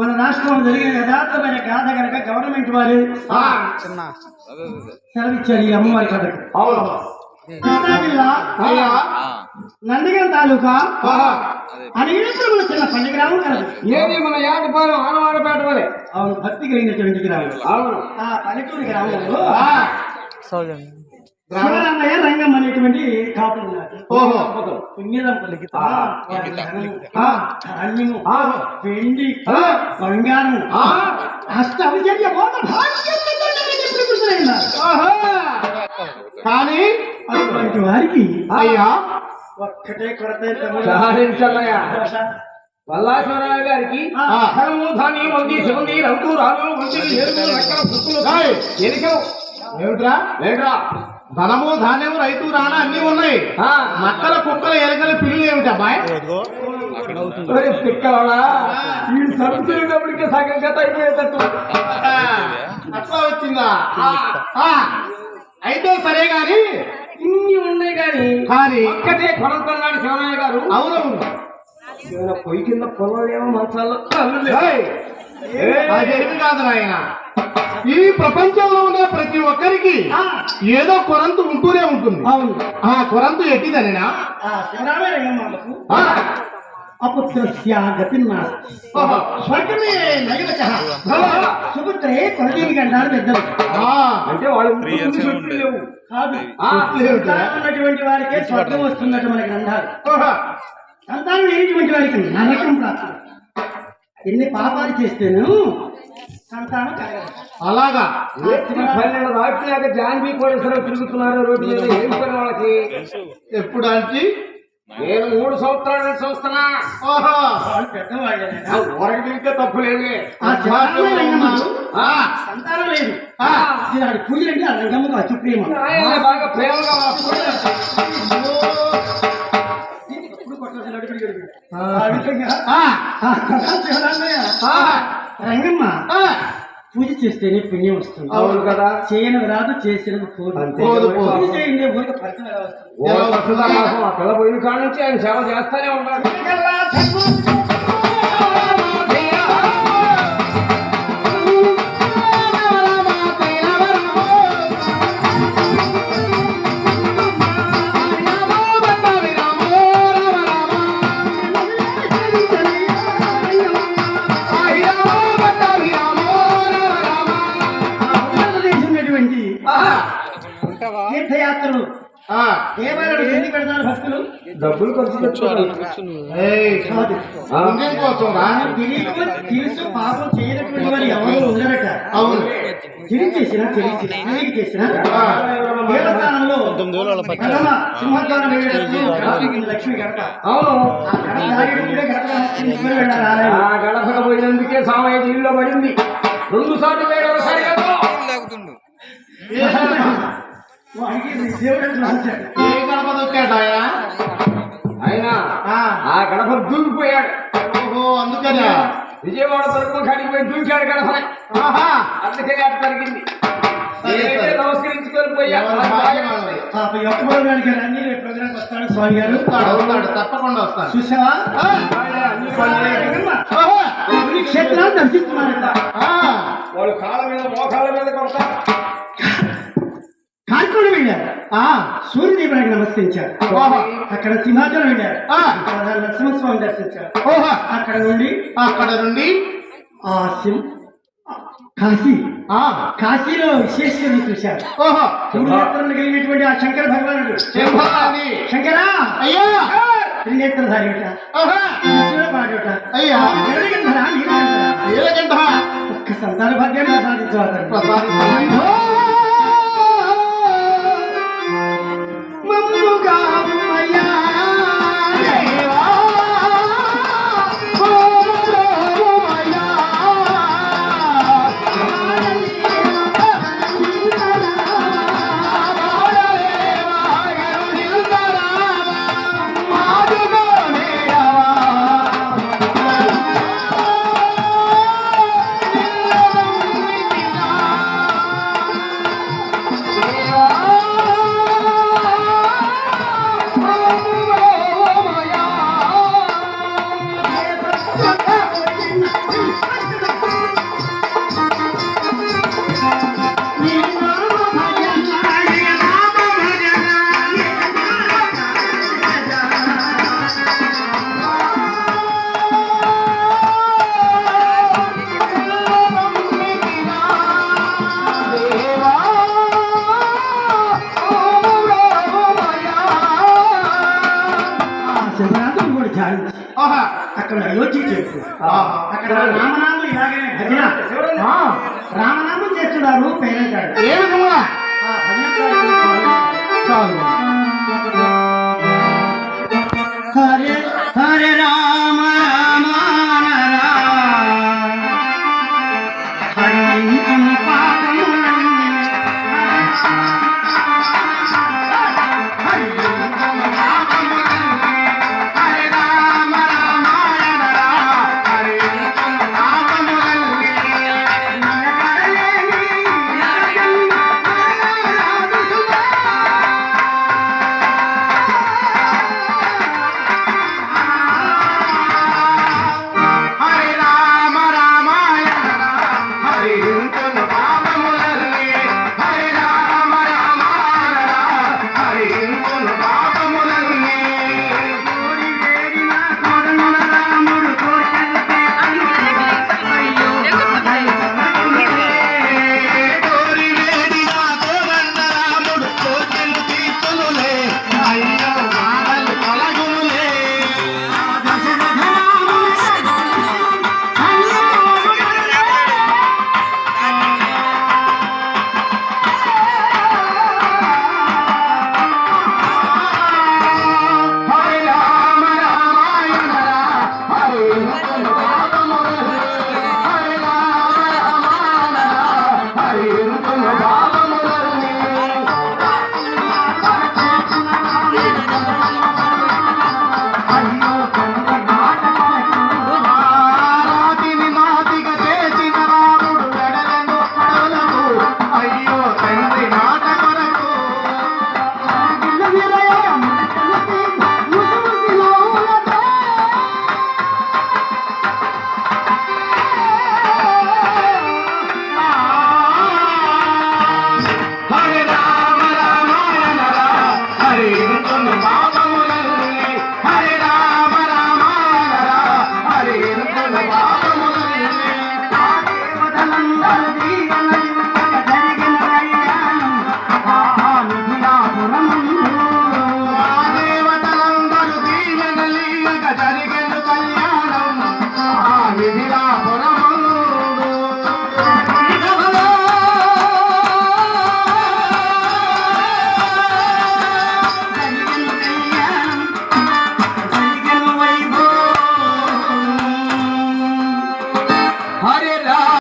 మన రాష్ట్రంలో జరిగిన యథార్థమైన గాథ కనుక గవర్నమెంట్ వారు ఆ, సెలవిచ్చారు ఈ అమ్మవారి కృష్ణా జిల్లా నందిగం తాలూకా. అనిగిరిపురముల చిన్న పల్లి గ్రామం కలదు ఏది మన యాటపాలెం ఆనవాడపేట వలె? అవును భక్తి కలిగినటువంటి గ్రామం. అవును. ఆ పల్లెటూరు గ్రామంలో శివరామయ్య రంగం ఉన్నారు ఓహో. వెండి ఆ, బంగారం అష్ట. ఆహా. కానీ అటువంటి వారికి అయ్యా. ఒక్కటే కొరత. పల్లాశ్వరరావు గారికి. ధనము ధాన్యం వంది శివంది రంగు రాజు మంచిది ఎరువులు రక్కల పుక్కులు ఏమిట్రా? ఏమిట్రా? ధనము ధాన్యము రైతు రాణ అన్ని ఉన్నాయి. నక్కల కుక్కల ఎలకల పిల్లి ఏమిటి అబ్బాయి పిక్కలడా ఈ సరుకులప్పటికే సగం గత అయిపోయేటట్టు. అట్లా వచ్చిందా? ఆ, అయితే సరే గాని. ఇన్ని ఉన్నాయి కానీ కానీ. ఒక్కటే కొనంతున్నాడు శివనాయ గారు అవునవును. పొయ్యి కింద పొలాలేమో మంచాల్లో ఏయ్! అదేమి కాదు నాయన. ఈ ప్రపంచంలో ఉన్న ప్రతి ఒక్కరికి ఆ, ఏదో కొరంతు ఉంటూనే ఉంటుంది. అవును. ఆ కొరంతు ఎట్టిదనేనా? ఆ, అపుత్రస్య గతి నాస్తి. స్వర్గమే సుపుత్రే గంటారు పెద్దలు. ఆ, అంటే వాళ్ళు. కాదు. ఉన్నటువంటి వారికే స్వర్గం వస్తున్నట్టు మన గ్రంథాలు. ఓహో. సంతానం లేనిటువంటి వారికి నరకం ప్రాప్తం. ఎన్ని పాపాలు చేస్తేను సంతానం కలగదు. అలాగా. పన్నెండు దాటినాక జాన్వీ కోటేశ్వరం తిరుగుతున్నారు రోడ్డు మీద. ఏం పని వాళ్ళకి? ఎప్పుడు అంటే నేను మూడు సంవత్సరాల నుంచి చూస్తున్నా. ఓహో. తప్పు లేదు. సంతానం లేదు. పూజ అంటే ప్రేమ ఆయన బాగా ప్రేమగా ఆ విధంగా రంగమ్మ. పూజ చేస్తేనే పుణ్యం వస్తుంది. అవును కదా. చేయనిది రాదు చేసినది పోదు. పూజ చేయండి ఊరికి ఫలితం ఎలా వస్తుంది? ఓ వస్తుందా మాసం? ఆ పిల్ల పోయిన కాడ నుంచి ఆయన సేవ చేస్తానే ఉంటాడు తీర్థయాత్రలు. ఆ, దేవాలయాలు ఎందుకు పెడతారు భక్తులు? డబ్బులు ఖర్చు కోసం తెలుసు పాపం చేయనటువంటి వారు ఎవరు ఉండరట? అవును. తిరిగి చేసిన చేసిన ఆ. దేవస్థానంలో సింహద్వారం లక్ష్మి గడప అవును. ఆ గడపక పోయినందుకే సామయ్య ఇల్లు పడింది. రెండు సార్లు వేరే సరి ఏ గడప దొక్కాడు ఆయన ఆ. ఆ గడప దూకిపోయాడు ఓహో అందుకనే. విజయవాడ తరపున కాడికి పోయి దూకాడు గడపని. అందుకని అట్లా జరిగింది నమస్కరించుకొని పోయా ఎవరి భాగ్యం వాళ్ళది. పాప యొక్క గారికి రండి రేపు ప్రోగ్రామ్ వస్తాడు స్వామి గారు. తప్పకుండా వస్తాడు. చూసావా? క్షేత్రాలు దర్శిస్తున్నారట. ఆ, వాళ్ళు కాళ్ళ మీద మోకాళ్ళ మీద కొడతారు. ఆ, సూర్యదేవునికి నమస్కరించారు. ఓహో. అక్కడ సింహాచలం వెళ్ళారు. నరసింహస్వామి దర్శించారు. ఓహో. అక్కడ నుండి అక్కడ నుండి ఆ సింహ కాశీ. ఆ, కాశీలో విశేషాన్ని చూశారు. ఓహో. త్రినేత్రులు కలిగినటువంటి ఆ శంకర భగవానుడు. శంకరా! అయ్యా! త్రినేత్రధారి ఆహా, పాడుట అయ్యా! నీలకంఠ ఒక్క సంతాన భాగ్యాన్ని ప్రసాదించవాలి ధ్యానం ఆహా అక్కడ యోచి చేస్తు. అక్కడ రామనామం ఇలాగే భజన. రామనామం చేస్తున్నారు పేరెంట్ ఏ విధంగా?